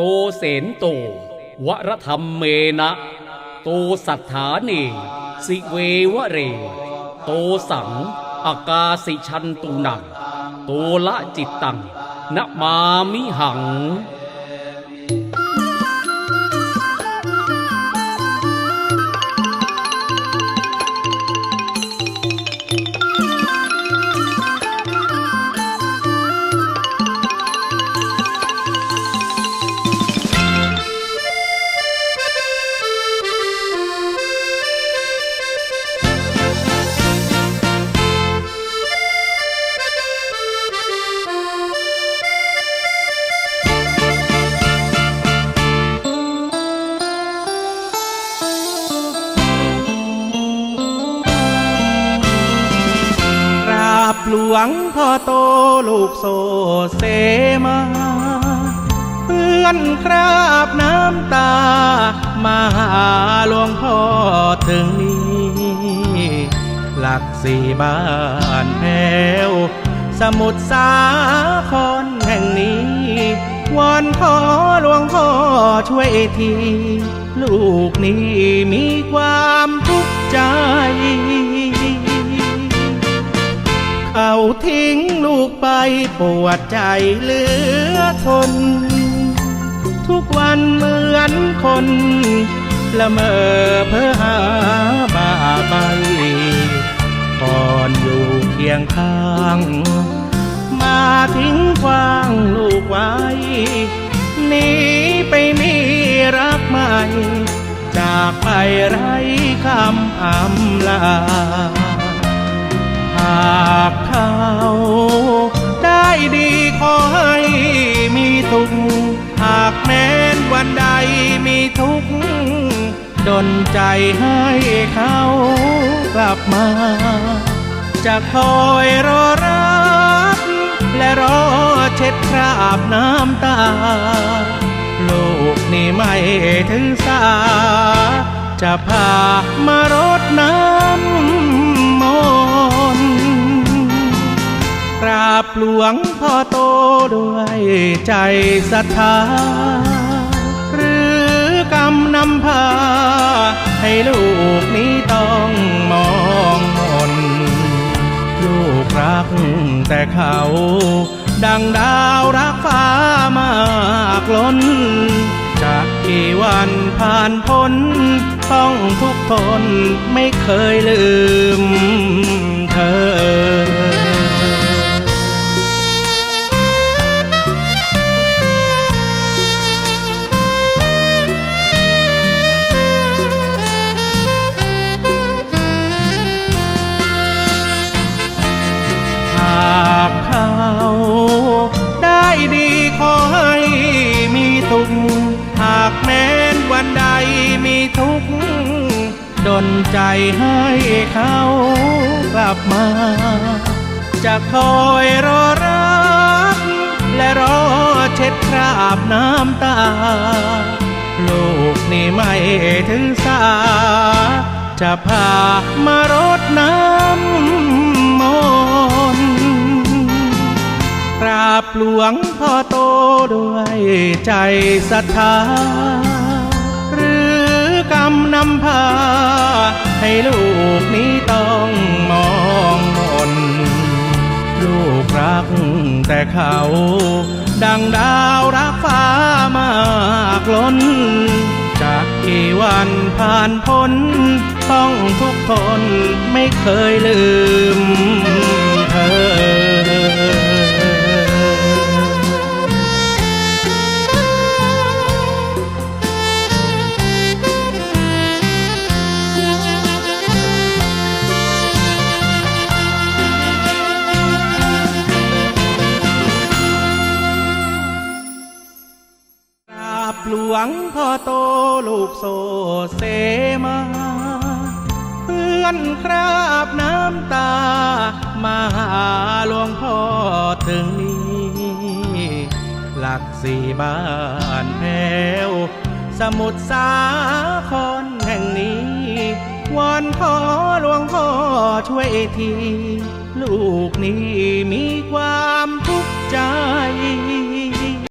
โตเสนโต วรธรรมเมนะ โตสัทธาเน สิเววเร โตสัง อากาสิชันตุนัง โตละจิตตังนะมามิหัง วงพ่อโตลูกโซเสมาเพื่อนคราบน้ำตา มาหาหลวงพ่อถึงนี้หลักสี่บ้านแพวสมุทรสาครแห่งนี้วอนขอหลวงพ่อช่วยที ลูกนี้มีความทุกข์ใจ ทิ้งลูกไปปวดใจเหลือทน ทุกวันเหมือนคนละเมอเพื่อหาบ้าใบก่อนอยู่เคียงข้าง มาทิ้งควางลูกไว้หนีไปมีรักใหม่ จากไปไร้คำอำลา ขอให้มีทุกข์หากแม้นวันใดมีทุกข์ดนใจให้เขากลับมา จะคอยรอรับ และรอเช็ดคราบน้ำตาลูกนี่ไม่ถือสา จะพามารดน้ำ บหลวงพ่อโตด้วยใจศรัทธา หรือกรรมนำพา ให้ลูกนี้ต้องมองมน ลูกรักแต่เขา ดังดาวรักฟ้ามากล้น จากกี่วันผ่านพ้น ต้องทุกทนไม่เคยลืมเธอ หากแม้นวันใดมีทุกข์ดนใจให้เขากลับมา จะคอยรอรับและรอเช็ดคราบน้ำตา ลูกนี่ไม่ถือสา จะพามารดน้ำ บหลวงพ่อโตด้วยใจศรัทธา หรือกรรมนำพา ให้ลูกนี้ต้องมองมน ลูกรักแต่เขา ดังดาวรักฟ้ามากล้น จากกี่วันผ่านพ้น ต้องทุกทนไม่เคยลืม วงพ่อโตลูกโซเสมา เพื่อนคราบน้ำตา มาหาหลวงพ่อถึงนี้ หลักสี่บ้านแพ้วสมุทรสาครแห่งนี้วอนขอหลวงพ่อช่วยที ลูกนี้มีความทุกข์ใจ